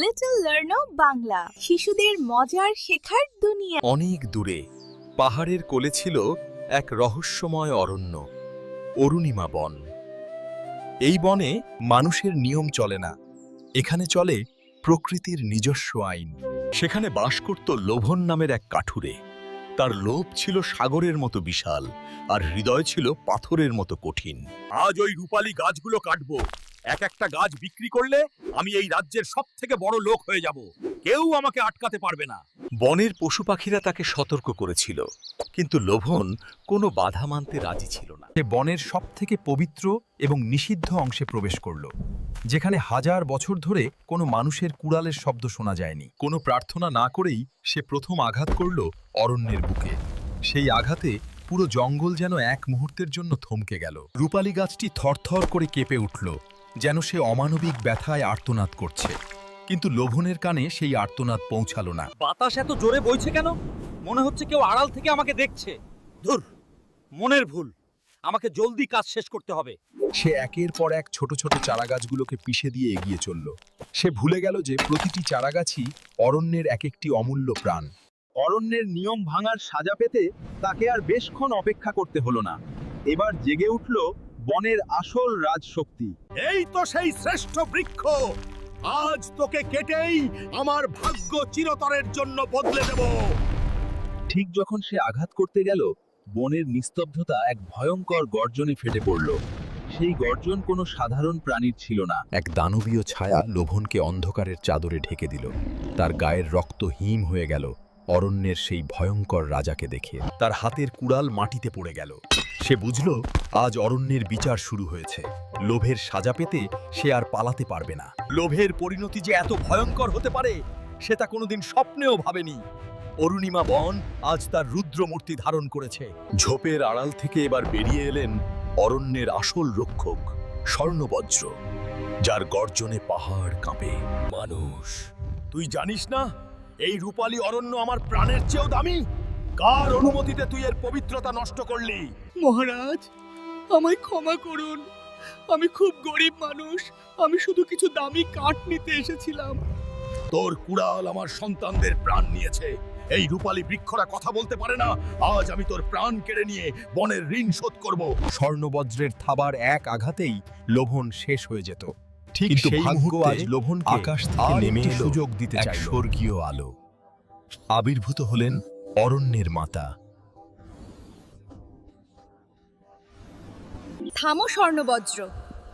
Little Bangla শিশুদের মজার শেখার দুনিয়া। অনেক দূরে, পাহাড়ের কোলে ছিল এক রহস্যময় অরণ্য, অরুণিমা বন। এই বনে মানুষের নিয়ম চলে না, এখানে চলে প্রকৃতির নিজস্ব আইন। সেখানে বাস করত লোভন নামের এক কাঠুরে। তার লোভ ছিল সাগরের মতো বিশাল, আর হৃদয় ছিল পাথরের মতো কঠিন। আজ ওই রূপালী গাছগুলো কাটবো। এক একটা গাছ বিক্রি করলে আমি এই রাজ্যের সব থেকে বড় লোক হয়ে যাব। কেউ আমাকে আটকাতে পারবে না। বনের পশু পাখিরা তাকে সতর্ক করেছিল কিন্তু লোভন কোনো বাধা মানতে রাজি ছিল না। সে বনের সবথেকে পবিত্র এবং নিষিদ্ধ অংশে প্রবেশ করল যেখানে হাজার বছর ধরে কোনো মানুষের কুড়ালের শব্দ শোনা যায়নি। কোনো প্রার্থনা না করেই সে প্রথম আঘাত করল অরণ্যের বুকে। সেই আঘাতে পুরো জঙ্গল যেন এক মুহূর্তের জন্য থমকে গেল। রূপালী গাছটি থরথর করে কেঁপে উঠল। যেন সে অমানবিক ব্যথায় আর্তনাদ করছে। কিন্তু লোভনের কানে সেই আর্তনাদ পৌঁছালো না। বাতাস এত জোরে বইছে কেন? মনে হচ্ছে কেউ আড়াল থেকে আমাকে দেখছে। ধুর মনের ভুল। আমাকে জলদি কাজ শেষ করতে হবে। সে একের পর এক ছোট ছোট চারাগাছগুলোকে পিষে দিয়ে এগিয়ে চলল। সে ভুলে গেল যে প্রতিটি চারাগাছই অরণ্যের এক একটি অমূল্য প্রাণ। অরণ্যের নিয়ম ভাঙার সাজা পেতে তাকে আর বেশক্ষণ অপেক্ষা করতে হলো না। এবার জেগে উঠল বনের আসল রাজশক্তি। এই তো সেই শ্রেষ্ঠ বৃক্ষ। আজ তোকে কেটেই আমার ভাগ্য চিরতরের জন্য বদলে দেব। ঠিক যখন সে আঘাত করতে গেল বনের নিস্তব্ধতা এক ভয়ঙ্কর গর্জনে ফেটে পড়ল। সেই গর্জন কোনো সাধারণ প্রাণীর ছিল না। এক দানবীয় ছায়া লোভনকে অন্ধকারের চাদরে ঢেকে দিল। তার গায়ের রক্ত হিম হয়ে গেল। অরণ্যের সেই ভয়ঙ্কর রাজাকে দেখে তার হাতের কুড়াল মাটিতে পড়ে গেল। সে বুঝল, আজ অরণ্যের বিচার শুরু হয়েছে। লোভের সাজা পেতে সে আর পালাতে পারবে না। লোভের পরিণতি যে এত ভয়ঙ্কর হতে পারে, সে তা কোনোদিন স্বপ্নেও ভাবেনি। অরুণিমা বন আজ তার রুদ্রমূর্তি ধারণ করেছে। ঝোপের আড়াল থেকে এবার বেরিয়ে এলেন অরণ্যের আসল রক্ষক, স্বর্ণবজ্র, যার গর্জনে পাহাড় কাঁপে। মানুষ, তুই জানিস না? এই রূপালী অরণ্য আমার প্রাণের চেয়েও দামি। কার অনুমতিতে তুই এর পবিত্রতা নষ্ট করলি? মহারাজ আমায় ক্ষমা করুন। আমি খুব গরিব মানুষ। আমি শুধু কিছু দামি কাঠ নিতে এসেছিলাম। তোর কুড়াল আমার সন্তানদের প্রাণ নিয়েছে। এই রূপালী বৃক্ষরা কথা বলতে পারে না। আজ আমি তোর প্রাণ কেড়ে নিয়ে বনের ঋণ শোধ করব। স্বর্ণবজ্রের থাবার এক আঘাতেই লোভন শেষ হয়ে যেত। ঠিক কিন্তু সেই ভাগ্য মুহূর্তে আজ লোভনকে আকাশ থেকে আর নেমে একটি এলো সুযোগ দিতে এক চাইল। স্বর্গীয় আলো। আবির্ভূত হলেন অরণ্যের মাতা। থামো স্বর্ণবজ্র।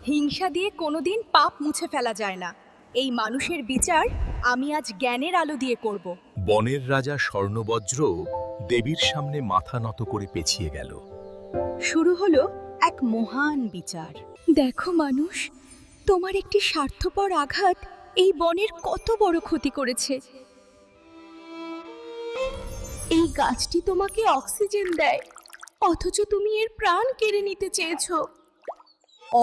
হিংসা দিয়ে কোনোদিন পাপ মুছে ফেলা যায় না। এই মানুষের বিচার আমি আজ জ্ঞানের আলো দিয়ে করব। বনের রাজা স্বর্ণবজ্র দেবীর সামনে মাথা নত করে পেছিয়ে গেল। শুরু হলো এক মহান বিচার। দেখো মানুষ তোমার একটি স্বার্থপর আঘাত এই বনের কত বড় ক্ষতি করেছে। এই গাছটি তোমাকে অক্সিজেন দেয়, অথচ তুমি এর প্রাণ কেড়ে নিতে চেয়েছ।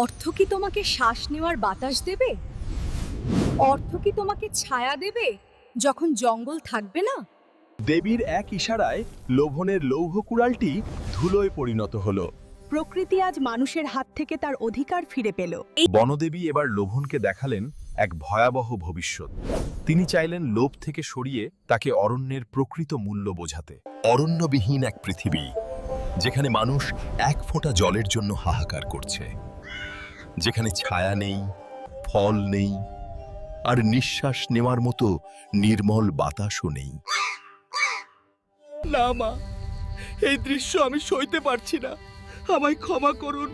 অর্থ কি তোমাকে শ্বাস নেওয়ার বাতাস দেবে? অর্থ কি তোমাকে ছায়া দেবে যখন জঙ্গল থাকবে না? দেবীর এক ইশারায় লোভনের লৌহ কুড়ালটি ধুলোয় পরিণত হলো। প্রকৃতি আজ মানুষের হাত থেকে তার অধিকার ফিরে পেল। বনদেবী এবার লোভনকে দেখালেন এক ভয়াবহ ভবিষ্যৎ। তিনি চাইলেন লোভ থেকে সরিয়ে তাকে অরণ্যের প্রকৃত মূল্য বোঝাতে। অরণ্যবিহীন এক পৃথিবী যেখানে মানুষ এক ফোঁটা জলের জন্য হাহাকার করছে। যেখানে ছায়া নেই ফল নেই আর নিঃশ্বাস নেওয়ার মতো নির্মল বাতাসও নেই। না মা এই দৃশ্য আমি সইতে পারছি না। আমায় ক্ষমা করুন।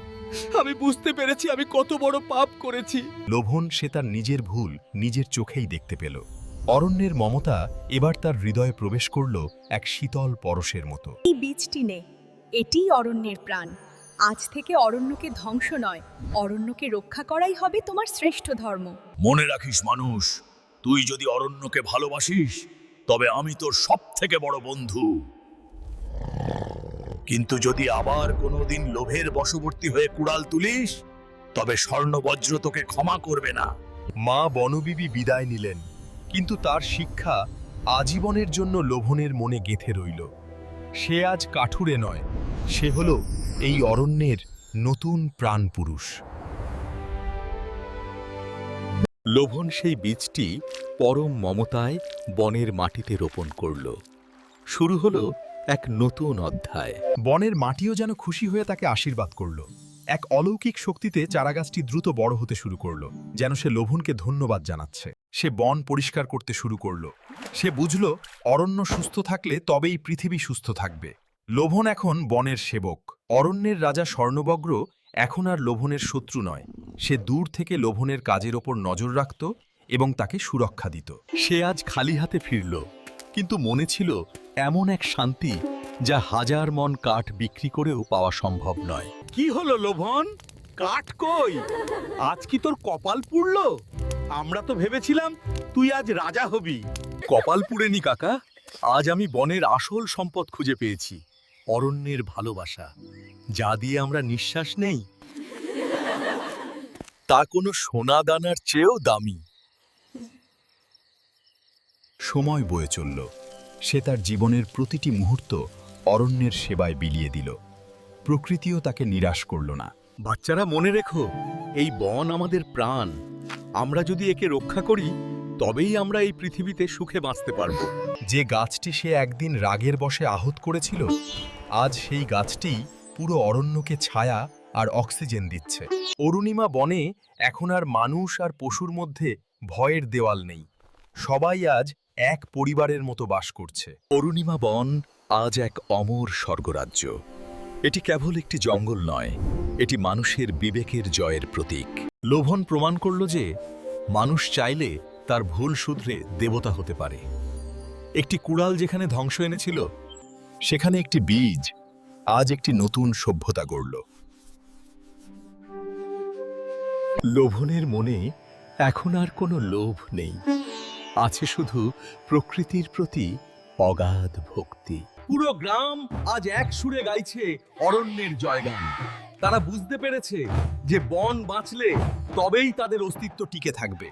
আমি বুঝতে পেরেছি আমি কত বড় পাপ করেছি। লোভন সে তার নিজের ভুল নিজের চোখেই দেখতে পেল। অরণ্যের মমতা এবার তার হৃদয়ে প্রবেশ করল এক শীতল পরশের মতো। এই বীজটি নে। এটিই অরণ্যের প্রাণ। আজ থেকে অরণ্যকে ধ্বংস নয় অরণ্যকে রক্ষা করাই হবে তোমার শ্রেষ্ঠ ধর্ম। মনে রাখিস মানুষ তুই যদি অরণ্যকে ভালোবাসিস তবে আমি তোর সব থেকে বড় বন্ধু। কিন্তু যদি আবার কোনোদিন লোভের বশবর্তী হয়ে কুড়াল তুলিস তবে স্বর্ণবজ্র তোকে ক্ষমা করবে না। মা বনবিবি বিদায় নিলেন কিন্তু তার শিক্ষা আজীবনের জন্য লোভনের মনে গেঁথে রইল। সে আজ কাঠুরে নয় সে হল এই অরণ্যের নতুন প্রাণপুরুষ। লোভন সেই বীজটি পরম মমতায় বনের মাটিতে রোপণ করল। শুরু হলো এক নতুন অধ্যায়। বনের মাটিও যেন খুশি হয়ে তাকে আশীর্বাদ করল। এক অলৌকিক শক্তিতে চারাগাছটি দ্রুত বড় হতে শুরু করল, যেন সে লোভনকে ধন্যবাদ জানাচ্ছে। সে বন পরিষ্কার করতে শুরু করল। সে বুঝল, অরণ্য সুস্থ থাকলে তবেই পৃথিবী সুস্থ থাকবে। লোভন এখন বনের সেবক। অরণ্যের রাজা স্বর্ণবগ্র এখন আর লোভনের শত্রু নয়। সে দূর থেকে লোভনের কাজের ওপর নজর রাখত এবং তাকে সুরক্ষা দিত। সে আজ খালি হাতে ফিরল। কিন্তু মনে ছিল এমন এক শান্তি যা হাজার মন কাঠ বিক্রি করেও পাওয়া সম্ভব নয়। কি হলো লোভন? কাঠ কই? আজ কি তোর কপাল পুড়ল? আমরা তো ভেবেছিলাম তুই আজ রাজা হবি। কপাল পুড়েনি কাকা। আজ আমি বনের আসল সম্পদ খুঁজে পেয়েছি অরণ্যের ভালোবাসা যা দিয়ে আমরা নিঃশ্বাস নেই। তা কোনো সোনা দানার চেয়েও দামি। সময় বয়ে চলল। সে তার জীবনের প্রতিটি মুহূর্ত অরণ্যের সেবায় বিলিয়ে দিল। প্রকৃতিও তাকে নিরাশ করল না। বাচ্চারা মনে রেখো এই বন আমাদের প্রাণ। আমরা যদি একে রক্ষা করি তবেই আমরা এই পৃথিবীতে সুখে বাঁচতে পারব। যে গাছটি সে একদিন রাগের বশে আহত করেছিল আজ সেই গাছটি পুরো অরণ্যকে ছায়া আর অক্সিজেন দিচ্ছে। অরুণিমা বনে এখন আর মানুষ আর পশুর মধ্যে ভয়ের দেওয়াল নেই। সবাই আজ এক পরিবারের মতো বাস করছে। অরুণিমা বন আজ এক অমর স্বর্গরাজ্য। এটি কেবল একটি জঙ্গল নয়, এটি মানুষের বিবেকের জয়ের প্রতীক। লোভন প্রমাণ করল যে মানুষ চাইলে তার ভুল শুধরে দেবতা হতে পারে। একটি কুড়াল যেখানে ধ্বংস এনেছিল, সেখানে একটি বীজ আজ একটি নতুন সভ্যতা গড়ল। লোভনের মনে এখন আর কোনো লোভ নেই। আছে শুধু প্রকৃতির প্রতি অগাধ ভক্তি। পুরো গ্রাম আজ এক সুরে গাইছে অরণ্যের জয়গান। তারা বুঝতে পেরেছে যে বন বাঁচলে তবেই তাদের অস্তিত্ব টিকে থাকবে।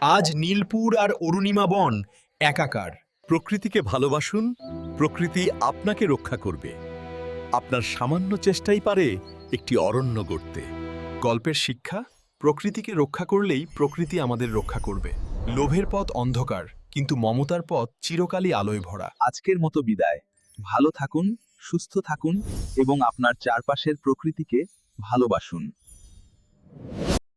আজ নীলপুর আর অরুণিমা বন একাকার। প্রকৃতিকে ভালোবাসুন, প্রকৃতি আপনাকে রক্ষা করবে। আপনার সামান্য চেষ্টাই পারে একটি অরণ্য গড়তে। গল্পের শিক্ষা প্রকৃতিকে রক্ষা করলেই প্রকৃতি আমাদের রক্ষা করবে। লোভের পথ অন্ধকার, কিন্তু মমতার পথ চিরকালই আলোয় ভরা। আজকের মতো বিদায়। ভালো থাকুন, সুস্থ থাকুন এবং আপনার চারপাশের প্রকৃতিকে ভালোবাসুন।